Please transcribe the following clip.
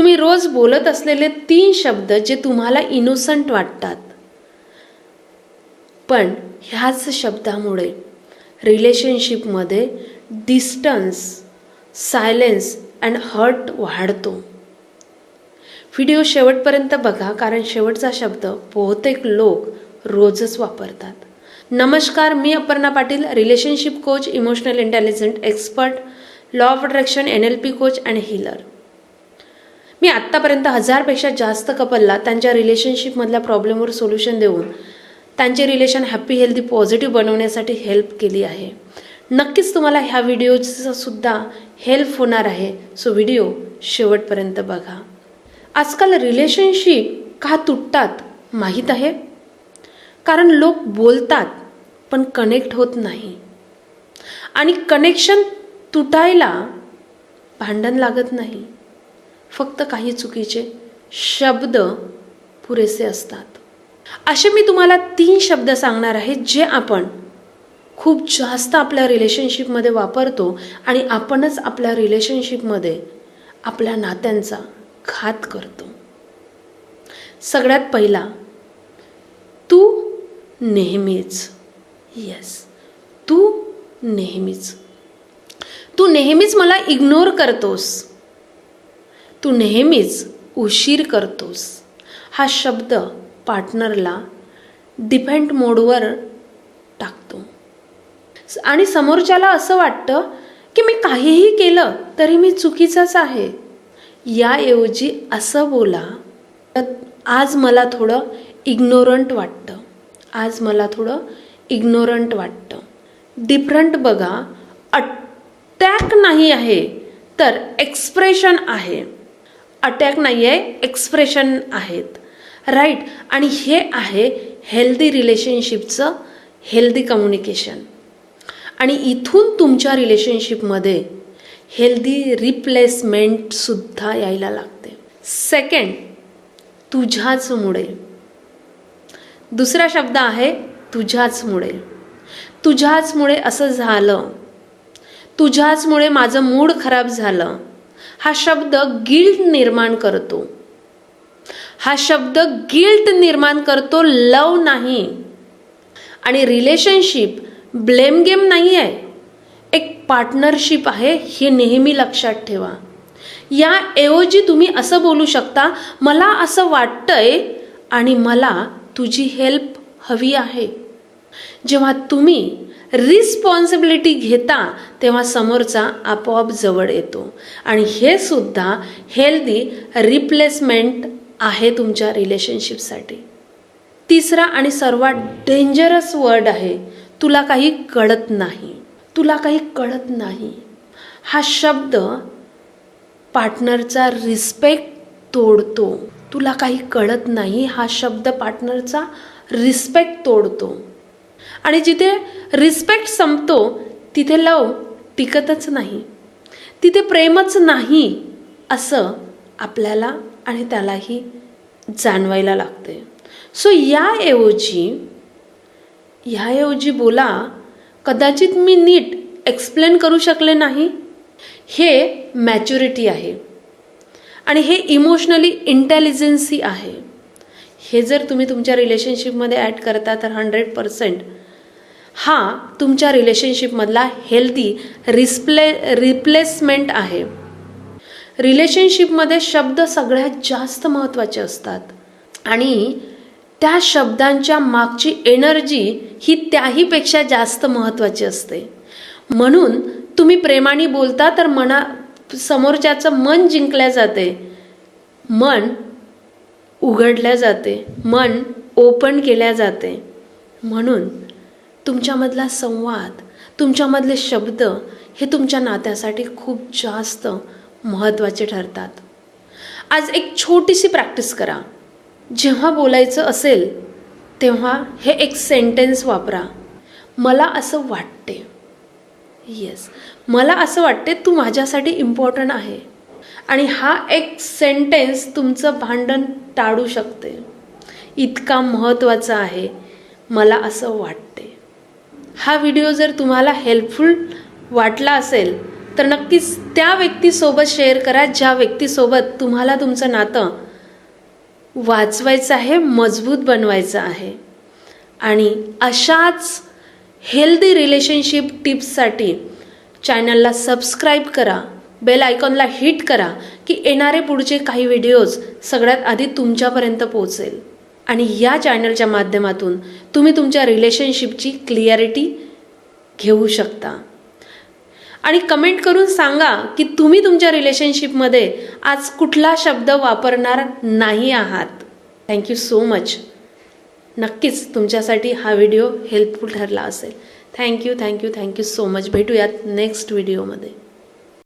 तुम्ही रोज बोलत असलेले तीन शब्द जे तुम्हाला इनोसंट वाटतात. पण ह्याच शब्दामुळे रिलेशनशिपमध्ये डिस्टन्स सायलेन्स अँड हर्ट वाढतो. व्हिडिओ शेवटपर्यंत बघा कारण शेवटचा शब्द बहुतेक लोक रोजच वापरतात. नमस्कार मी Aparna Patil relationship coach emotional intelligent expert law of attraction N L P coach and healer मी आत्तापर्यंत हजारपेक्षा जास्त कपलला त्यांच्या रिलेशनशिपमधल्या प्रॉब्लेमवर सोल्युशन देऊन त्यांचे रिलेशन हॅपी हेल्दी पॉझिटिव्ह बनवण्यासाठी हेल्प केली आहे. नक्कीच तुम्हाला ह्या व्हिडिओचं सुद्धा हेल्प होणार आहे. सो व्हिडिओ शेवटपर्यंत बघा. आजकाल रिलेशनशिप का तुटतात माहीत आहे? कारण लोक बोलतात पण कनेक्ट होत नाही. आणि कनेक्शन तुटायला भांडण लागत नाही. फक्त काही चुकीचे शब्द पुरेसे असतात. असे मी तुम्हाला तीन शब्द सांगणार आहे जे आपण खूप जास्त आपल्या रिलेशनशिपमध्ये वापरतो आणि आपणच आपल्या रिलेशनशिपमध्ये आपल्या नात्यांचा घात करतो. सगळ्यात पहिला तू नेहमीच येस तू नेहमीच. तू नेहमीच मला इग्नोर करतोस. तू नेहमीच उशीर करतोस. हा शब्द पार्टनरला डिपेंड मोडवर टाकतो. आणि समोरच्याला असं वाटतं की मी काहीही केलं तरी मी चुकीचाच आहे. याऐवजी असं बोला तर आज मला थोडं इग्नोरंट वाटतं. आज मला थोडं इग्नोरंट वाटतं. डिफरंट बघा अटॅक नाही आहे तर एक्सप्रेशन आहे. अटॅक नाही आहे एक्सप्रेशन आहेत. राईट आणि हे आहे हेल्दी रिलेशनशिपचं हेल्दी कम्युनिकेशन आणि इथून तुमच्या रिलेशनशिपमध्ये हेल्दी रिप्लेसमेंटसुद्धा यायला लागते. सेकंड तुझ्याचमुळे दुसरा शब्द आहे तुझ्याचमुळे तुझ्याचमुळे असं झालं. तुझ्याचमुळे माझं मूड खराब झालं. हा शब्द गिल्ट निर्माण करतो. हा शब्द गिल्ट निर्माण करतो लव नाही. आणि रिलेशनशिप ब्लेम गेम नाही आहे. एक पार्टनरशिप आहे हे नेहमी लक्षात ठेवा. याऐवजी तुम्ही असं बोलू शकता मला असं वाटतंय आणि मला तुझी हेल्प हवी आहे. जेव्हा तुम्ही रिस्पॉन्सिबिलिटी घेता तेव्हा समोरचा आपोआप जवळ येतो. आणि हे सुद्धा हेल्दी रिप्लेसमेंट आहे तुमच्या रिलेशनशिपसाठी तिसरा आणि सर्वात डेंजरस वर्ड आहे तुला काही कळत नाही. तुला काही कळत नाही. हा शब्द पार्टनरचा रिस्पेक्ट तोडतो. तुला काही कळत नाही हा शब्द पार्टनरचा रिस्पेक्ट तोडतो. आणि जिथे रिस्पेक्ट संपतो तिथे लव टिकतच नाही. तिथे प्रेमच नाही असं आपल्याला आणि त्यालाही जाणवायला लागते सो याऐवजी ह्याऐवजी बोला कदाचित मी नीट एक्सप्लेन करू शकले नाही. हे मॅच्युरिटी आहे. आणि हे इमोशनली इंटेलिजन्सी आहे. हे जर तुम्ही तुमच्या रिलेशनशिपमध्ये ॲड करता तर हंड्रेड पर्सेंट हा तुमच्या रिलेशनशिपमधला हेल्दी रिस्प्ले रिप्लेसमेंट आहे. रिलेशनशिपमध्ये शब्द सगळ्यात जास्त महत्त्वाचे असतात. आणि त्या शब्दांच्या मागची एनर्जी ही त्याहीपेक्षा जास्त महत्त्वाची असते. म्हणून तुम्ही प्रेमाने बोलता तर मना समोरच्याचं मन जिंकल्या जाते. मन उघडल्या जाते. मन ओपन केल्या जाते. म्हणून तुमच्यामधला संवाद तुमच्यामधले शब्द हे तुमच्या नात्यासाठी खूप जास्त महत्त्वाचे ठरतात. आज एक छोटीशी प्रॅक्टिस करा. जेव्हा बोलायचं असेल तेव्हा हे एक सेंटेन्स वापरा. मला असं वाटते. येस मला असं वाटते तू माझ्यासाठी इम्पॉर्टंट आहे. आणि हा एक सेंटेन्स तुमचं भांडण टाळू शकते. इतका महत्त्वाचा आहे मला असं वाटते. हा व्हिडिओ जर तुम्हाला हेल्पफुल वाटला असेल तर नक्कीच त्या व्यक्तीसोबत शेअर करा ज्या व्यक्तीसोबत तुम्हाला तुमचं नातं वाचवायचं आहे मजबूत बनवायचं आहे. आणि अशाच हेल्दी रिलेशनशिप टिप्ससाठी चॅनलला सबस्क्राईब करा. बेल आयकॉनला हिट करा की येणारे पुढचे काही व्हिडिओज सगळ्यात आधी तुमच्यापर्यंत पोहोचेल. आणि या चॅनलच्या माध्यमातून तुम्ही तुमच्या रिलेशनशिपची क्लिअरिटी घेऊ शकता. आणि कमेंट करून सांगा की तुम्ही तुमच्या रिलेशनशिपमध्ये आज कुठला शब्द वापरणार नाही आहात. थँक्यू सो मच नक्कीच तुमच्यासाठी हा व्हिडिओ हेल्पफुल ठरला असेल. Thank you thank you thank you so much भेटूयात नेक्स्ट व्हिडिओमध्ये